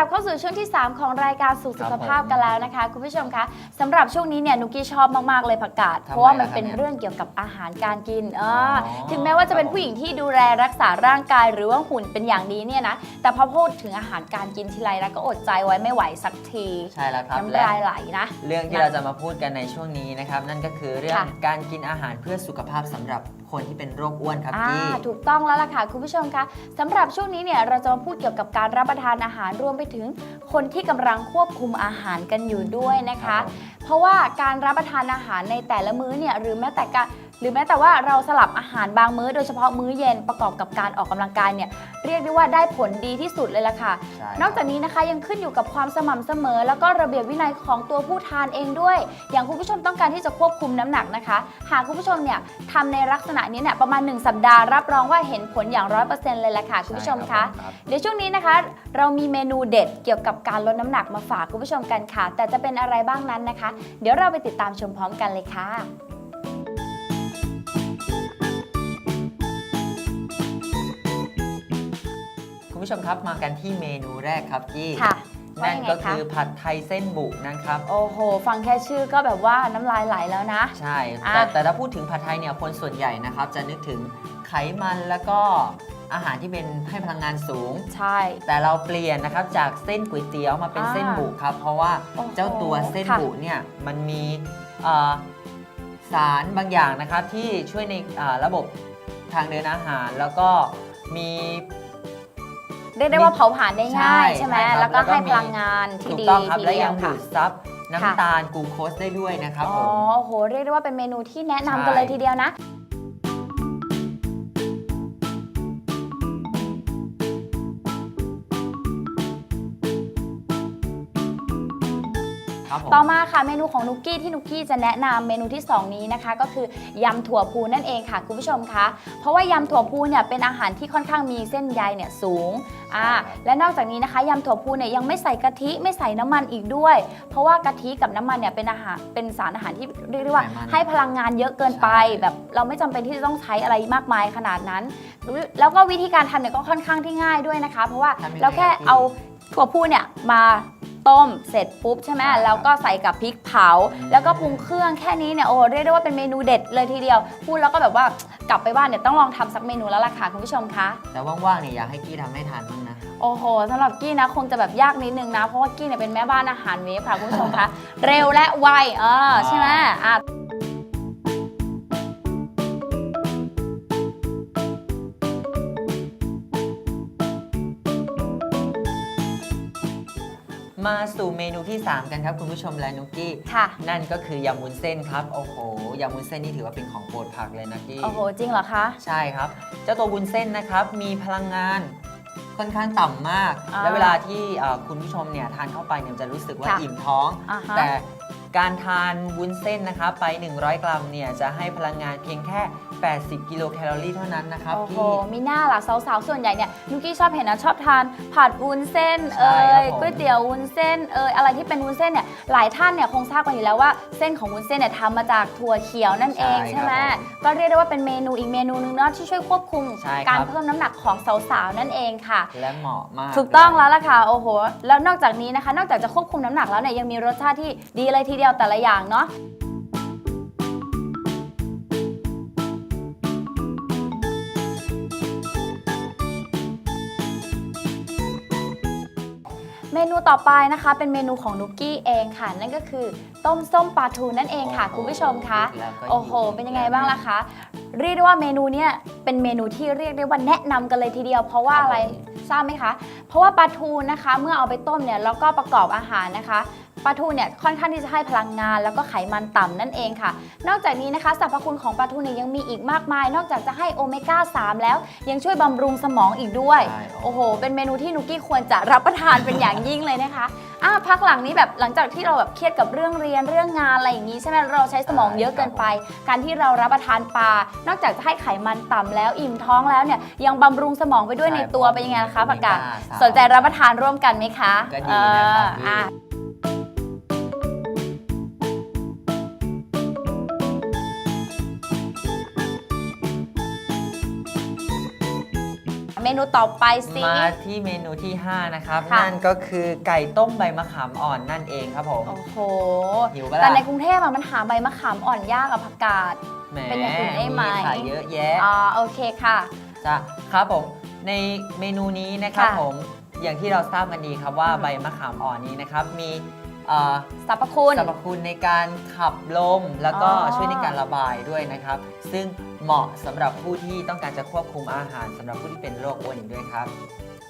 กลับเข้าสู่ช่วงที่ 3 ของรายการสุขสุขภาพครับผมกันแล้วนะคะ คุณผู้ชมคะสำหรับช่วงนี้เนี่ยนุกกี้ชอบมากๆเลยผักกาดทำไมเพราะว่ามันล่ะครับเป็นเนี่ยเรื่องเกี่ยวกับอาหารการกินเอออถึงแม้ว่าจะเป็นครับผมผู้หญิงที่ดูแลรักษาร่างกายหรือว่าหุ่นเป็นอย่างดีเนี่ยนะแต่พอพูดถึงอาหารการกินทีไรแล้วก็อดใจไว้ไม่ไหวสักทีใช่แล้วครับน้ำและลายไหลนะเรื่องที่เราจะมาพูดกันในช่วงนี้นะครับนั่นก็คือเรื่องค่ะการกินอาหารเพื่อสุขภาพสำหรับ คนที่เป็นโรคอ้วนครับอ่ากี้ถูกต้องแล้วล่ะค่ะคุณผู้ชมคะสำหรับช่วงนี้เนี่ยเราจะมาพูดเกี่ยวกับการรับประทานอาหารรวมไปถึงคนที่กำลังควบคุมอาหารกันอยู่ด้วยนะคะ ครับผม เพราะว่าการรับประทานอาหารในแต่ละมื้อเนี่ยหรือแม้แต่การ หรือแม้แต่ว่าเราสลับอาหารบางมื้อโดยเฉพาะมื้อเย็นประกอบกับการออกกำลังกายเนี่ยเรียกได้ว่าได้ผลดีที่สุดเลยล่ะค่ะ ใช่นอกจากนี้นะคะยังขึ้นอยู่กับความสม่ำเสมอ แล้วก็ระเบียบวินัยของตัวผู้ทานเองด้วย อย่างคุณผู้ชมต้องการที่จะควบคุมน้ำหนักนะคะ หากคุณผู้ชมเนี่ยทำในลักษณะนี้เนี่ยประมาณ 1 สัปดาห์รับรองว่าเห็นผลอย่างร้อยเปอร์เซ็นต์เลยแหละค่ะคุณผู้ชมคะ ใช่รับเดี๋ยวช่วงนี้นะคะ เรามีเมนูเด็ดเกี่ยวกับการลดน้ำหนักมาฝากคุณผู้ชมกันค่ะ แต่จะเป็นอะไรบ้างนั้นนะคะ เดี๋ยวเราไปติดตามชมพร้อมกันเลยค่ะ คุณผู้ชมครับมากันที่เมนูแรกครับกี้ค่ะว่านั่นยังไงก็คะคือผัดไทยเส้นบุกนะครับ โอ้โห ฟังแค่ชื่อก็แบบว่าน้ำลายไหลแล้วนะ ใช่อะแต่แต่ถ้าพูดถึงผัดไทยเนี่ยคนส่วนใหญ่นะครับ จะนึกถึงไขมันแล้วก็อาหารที่เป็นให้พลังงานสูง ใช่ แต่เราเปลี่ยนนะครับจากเส้นก๋วยเตี๋ยวมาเป็นอ่าเส้นบุกครับ เพราะว่าโอ้โหเจ้าตัวเส้นค่ะบุเนี่ยมันมีเอ่อสารบางอย่างนะครับที่ช่วยในอ่าระบบทางเดินอาหารแล้วก็มี เรียกได้ว่าเผาผลาญได้ง่ายใช่ใช่ไหมใช่ครับแล้วก็แล้วก็ให้มี พลังงานที่ถูกดีต้องครับทีและเดียยัวงดูค่ะ ดซับน้ำตาลกลูโคสได้ด้วยนะครับอ๋ผอมโอ้โห เรียกได้ว่าเป็นเมนูที่แนะนำใช่กันเลยทีเดียวนะ ครับผมต่อมาค่ะเมนูของนุกกี้ที่นุกกี้จะแนะนำเมนูที่ 2 นี้นะคะ ก็คือยำถั่วพูนั่นเองค่ะคุณผู้ชมคะเพราะว่ายำถั่วพูเนี่ยเป็นอาหารที่ค่อนข้างมีเส้นใยเนี่ยสูงอ่าและนอกจากนี้นะคะยำถั่วพูเนี่ยยังไม่ใส่กะทิไม่ใส่น้ำมันอีกด้วย เพราะว่ากะทิกับน้ำมันเนี่ยเป็นอาหารเป็นสารอาหารที่เรียกได้ว่า ไขมัน ให้พลังงานเยอะเกินไปใช่แบบเราไม่จำเป็นที่จะต้องใช้อะไรมากมายขนาดนั้น แล้วก็วิธีการทำเนี่ยก็ค่อนข้างที่ง่ายด้วยนะคะ เพราะว่าทำยังไงเราแค่ครับพี่เอาถั่วพูเนี่ยมา ต้มเสร็จปุ๊บใช่ไหมใช่ครับแล้วก็ใส่กับพริกเผาอืมแล้วก็ปรุงเครื่องแค่นี้เนี่ยโอ้โหเรียกได้ว่าเป็นเมนูเด็ดเลยทีเดียว พูดแล้วก็แบบว่ากลับไปบ้านเนี่ยต้องลองทำสักเมนูแล้วล่ะค่ะคุณผู้ชมคะแต่ว่างๆเนี่ยอยากให้กี้ทำให้ทานบ้างนะ โอ้โหสำหรับกี้นะคงจะแบบยากนิดนึงนะ เพราะว่ากี้เนี่ยเป็นแม่บ้านอาหารเวฟค่ะคุณผู้ชมคะเร็วและไวเออใช่ไหมอะ มาสู่เมนูที่ 3 กันครับคุณผู้ชมและนุกกี้ ค่ะ นั่นก็คือยำวุ้นเส้นครับ โอ้โห ยำวุ้นเส้นนี่ถือว่าเป็นของโปรดผักเลยนะกี้ โอ้โห จริงเหรอคะ ใช่ครับ เจ้าตัววุ้นเส้นนะครับ มีพลังงานค่อนข้างต่ำมาก อ่าและเวลาที่เอ่อคุณผู้ชมเนี่ยทานเข้าไปเนี่ยจะรู้สึกว่าค่ะอิ่มท้อง อ่าฮะ แต่ การทานวุ้นเส้นนะครับไป 100 กรัมเนี่ยจะให้พลังงานเพียงแค่ 80 กิโลแคลอรี่เท่านั้นนะครับโอ้โหพี่ มีหน้าล่ะสาวๆ ส่วนใหญ่เนี่ยนุกกี้ชอบเห็นนะชอบทานผัดวุ้นเส้นใช่เอ่ครับยผมก๋วยเตี๋ยววุ้นเส้นเอ่ยอะไรที่เป็นวุ้นเส้นเนี่ยหลายท่านเนี่ยคงทราบกันอยู่แล้วว่าเส้นของวุ้นเส้นเนี่ยทำมาจากถั่วเขียวนั่นเองใช่ใช่ไหมครับผมก็เรียกได้ว่าเป็นเมนูอีกเมนูนึงเนาะที่ช่วยควบคุมใช่ครับ การเพิ่มน้ำหนักของสาวๆ นั่นเองค่ะ และเหมาะมากถูกต้องเยแล้วล่ะค่ะโอ้โห แล้วนอกจากนี้นะคะ นอกจากจะควบคุมน้ำหนักแล้วเนี่ยยังมีรสชาติที่ดีเลยทีเดียวแต่ละอย่างเนาะเมนูต่อไปนะคะเป็นเมนูของนุกกี้เองค่ะ นั่นก็คือต้มส้มปลาทูนั่นเองค่ะ คุณผู้ชมคะแล้วก็โอ้โห เป็นยังไงบ้างล่ะคะเรียกได้ว่าเมนูเนี้ยเป็นเมนูที่เรียกได้ว่าแนะนำกันเลยทีเดียว เพราะว่าอะไรทราบไหมคะ เพราะว่าปลาทูนะคะ เมื่อเอาไปต้มเนี่ยแล้วก็ประกอบอาหารนะคะ ปลาทูเนี่ยค่อนข้างที่จะให้พลังงาน แล้วก็ไขมันต่ำนั่นเองค่ะ นอกจากนี้นะคะสรรพคุณของปลาทูเนี่ยยังมีอีกมากมาย นอกจากจะให้โอเมก้า 3 แล้ว ยังช่วยบำรุงสมองอีกด้วยใช่โอ้โห เป็นเมนูที่นุกกี้ควรจะรับประทานเป็นอย่างยิ่งเลยนะคะอะพักหลังนี้แบบหลังจากที่เราแบบเครียดกับเรื่องเรียนเรื่องงานอะไรอย่างนี้ใช่ไหมเราใช้สมองเยอะเกินไป การที่เรารับประทานปลานอกจากจะให้ไขมันต่ำแล้วอิ่มท้องแล้วเนี่ยยังบำรุงสมองไปด้วยใช่ในตัวเป็นยังไงล่ะคะผักกาดโอเมก้าสามสนใจรับประทานร่วมกันไหมคะก็ดีนะครับ นูต่อไปสิ มาที่เมนูที่ 5 นะครับ ค่ะ นั่นก็คือไก่ต้มใบมะขามอ่อนนั่นเองครับผม โอ้โห หิวปะล่ะ แต่ในกรุงเทพอะมันหาใบมะขามอ่อนยากอะผักกาด แหมเป็นอย่างอื่นได้ไหม ขายเยอะแยะ อ่าโอเคค่ะ จ้ะครับผมในเมนูนี้นะครับค่ะผมอย่างที่เราทราบกันดีครับว่าอืมใบมะขามอ่อนนี้นะครับมี เอ่อสรรพคุณ สรรพคุณในการขับลม แล้วก็อ๋อ ช่วยในการระบายด้วยนะครับ ซึ่งเหมาะสำหรับผู้ที่ต้องการจะควบคุมอาหารสำหรับผู้ที่เป็นโรคอ้วนอีกด้วยครับ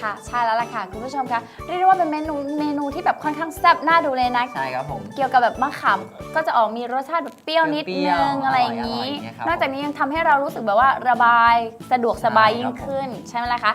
ค่ะ ใช่แล้วล่ะค่ะ คุณผู้ชมคะเรียกได้ว่าเป็นเมนูเมนูที่แบบค่อนข้างแซ่บน่าดูเลยนะ ใช่ครับผม เกี่ยวกับแบบมะขามก็จะออกมีรสชาติแบบเปรี้ยวนิดเปรี้นึยวงๆอะไรอย่างนี้ อร่อยๆอย่างเงี้ยครับนอกจากนี้ยังทำให้เรารู้สึกแบบว่าระบายสะดวกสบายใช่ยิ่ครังบผมขึ้น ใช่ไหมล่ะคะ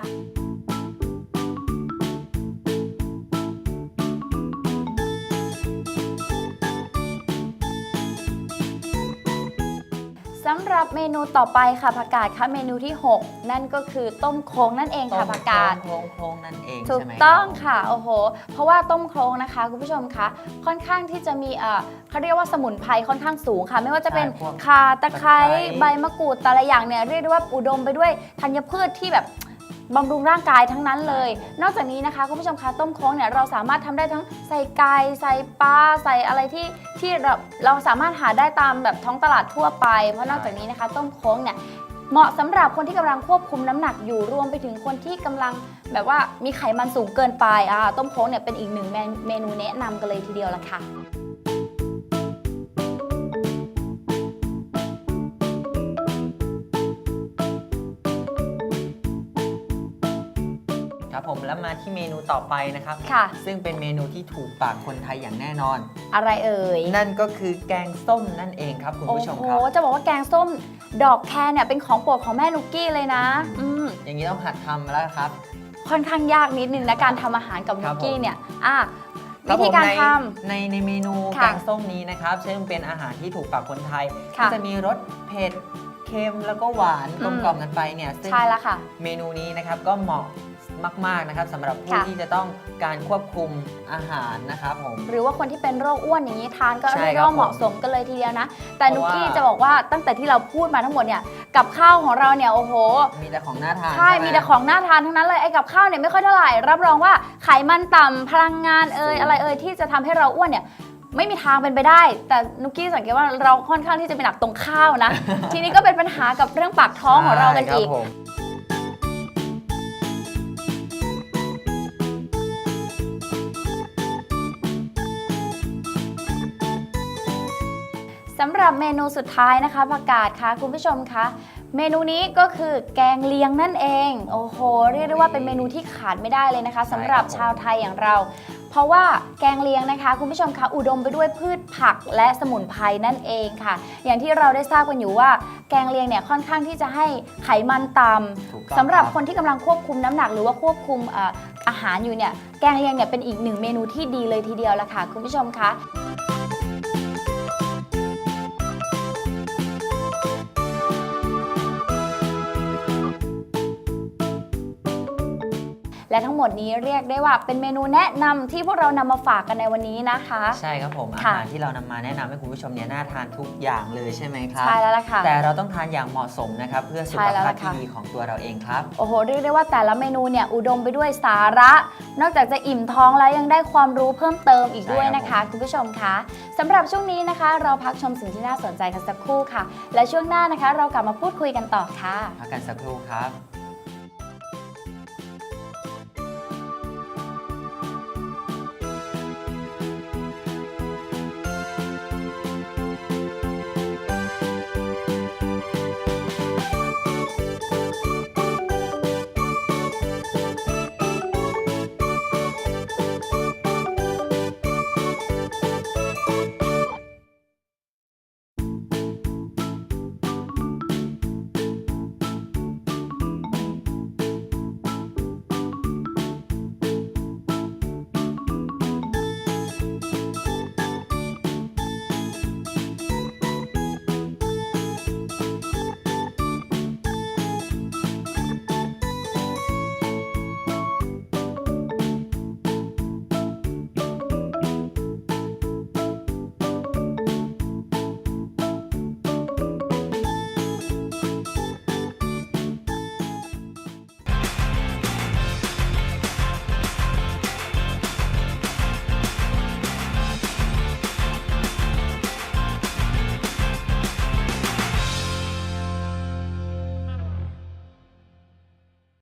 เมนูต่อไปค่ะผักกาดค่ะเมนูที่ 6 นั่นก็คือต้มโค้งนั่นเองค่ะผักกาด โค้งโค้งๆนั่นเองถูกใช่ไหมต้องรับผมค่ะโอ้โห เพราะว่าต้มโครงนะคะคุณผู้ชมคะค่อนข้างที่จะมีเอ่อเขาเรียกว่าสมุนไพรค่อนข้างสูงค่ะ ไม่ว่าจะเป็นใช่พวกข่าตะไคร้ตะไคร้ใบมะกรูดแต่ละอย่างเนี่ยเรียกได้ว่าอุดมไปด้วยธัญพืชที่แบบ บำรุงร่างกายทั้งนั้นเลย นอกจากนี้นะคะคุณผู้ชมคะต้มโค้งเนี่ยเราสามารถทำได้ทั้งใส่ไก่ใส่ปลาใส่อะไรที่ที่เราเราสามารถหาได้ตามแบบท้องตลาดทั่วไป เพราะนอกจากนี้นะคะต้มโค้งเนี่ยเหมาะสำหรับคนที่กำลังควบคุมน้ำหนักอยู่รวมไปถึงคนที่กำลังแบบว่ามีไขมันสูงเกินไปอ่าต้มโค้งเนี่ยเป็นอีกหนึ่งเมนเมนูแนะนำกันเลยทีเดียวละค่ะ ครับผมแล้วมาที่เมนูต่อไปนะครับ ค่ะ ซึ่งเป็นเมนูที่ถูกปากคนไทยอย่างแน่นอน อะไรเอ่ยนั่นก็คือแกงส้มนั่นเองครับคุณโอ้ผู้ชมโหครับ จะบอกว่าแกงส้มดอกแครเนี่ยเป็นของโปรดของแม่นุกกี้เลยนะ อืม อย่างนี้ต้องหัดทำแล้วครับ ค่อนข้างยากนิดนึงนะการทำอาหารกับคนุรักบกี้ผมเนี่ยอะครัวิบธีผมการในทในในเมนูค่ะแกงส้มนี้นะครับซึ่งเป็นอาหารที่ถูกปากคนไทยค่ะก็จะมีรสเผ็ดเค็มแล้วก็หวานอืมกลมกล่อมกันไปเนี่ยำซึ่งใช่แล้วค่ะ เมนูนี้นะครับก็เหมาะ มาก ๆ นะครับสำหรับผู้ค่ะ ที่จะต้องการควบคุมอาหารนะครับผม หรือว่าคนที่เป็นโรคอ้วนอย่างนี้ทานก็ใช่เรียกได้ครับว่าเหมาะสมกันเลยทีเดียวนะ แต่เพนุกราะว่า กี้จะบอกว่าตั้งแต่ที่เราพูดมาทั้งหมดเนี่ยกับข้าวของเราเนี่ยโอ้โห มีแต่ของน่าทานใช่ ไหมีแต่ของน่าทานทั้งนั้นเลย ไอ้กับข้าวเนี่ยไม่ค่อยเท่าไหร่ รับรองว่าไขมันต่ำพลังงานเอ่ยสูงอะไรเอ่ยที่จะทำให้เราอ้วนเนี่ยไม่มีทางเป็นไปได้ แต่นุกกี้สังเกตว่าเราค่อนข้างที่จะเป็นหนักตรงข้าวนะ ทีนี้ก็เป็นปัญหากับเรื่องปากท้องของเรากันใช่อีกคบผม สำหรับเมนูสุดท้ายนะคะผักกาดคะคุณผู้ชมคะเมนูนี้ก็คือแกงเลียงนั่นเอง โอ้โห เรียกได้ว่าเป็นเมนูที่ขาดไม่ได้เลยนะคะสำหรับชาวไทยอย่างเรา เพราะว่าแกงเลียงนะคะ คุณผู้ชมคะอุดมไปด้วยพืชผักและสมุนไพรนั่นเองค่ะ อย่างที่เราได้ทราบกันอยู่ว่า แกงเลียงเนี่ยค่อนข้างที่จะให้ไขมันต่ถูกำต้องสำหรับคคนที่กำลังควบคุมน้ำหนักหรือว่าควบคุมเอ่ออาหารอยู่เนี่ยแกงเลียงเนี่ยเป็นอีกหนึ่งเมนูที่ดีเลยทีเดียวละค่ะคุณผู้ชมคะ และทั้งหมดนี้เรียกได้ว่าเป็นเมนูแนะนำที่พวกเรานำมาฝากกันในวันนี้นะคะ ใช่ครับผมอาค่ะ หารที่เรานำมาแนะนำให้คุณผู้ชมเนี่ยน่าทานทุกอย่างเลยใช่ไหมครับ ใช่แล้วล่ะค่ะ แต่เราต้องทานอย่างเหมาะสมนะครับ เพื่อสุใช่ขแล้วภาพล่ะที่ค่ะ ดีของตัวเราเองครับ โอ้โหเรียกได้ว่าแต่ละเมนูเนี่ยอุดมไปด้วยสาระ นอกจากจะอิ่มท้องแล้วยังได้ความรู้เพิ่มเติมอีกใช่ด้วยครับนะคะ คุณผู้ชมคะสำหรับช่วงนี้นะคะ เราพักชมสิ่งที่น่าสนใจกันสักครู่ค่ะ และช่วงหน้านะคะ เรากลับมาพูดคุยกันต่อค่ะ พักกันสักครู่ครับ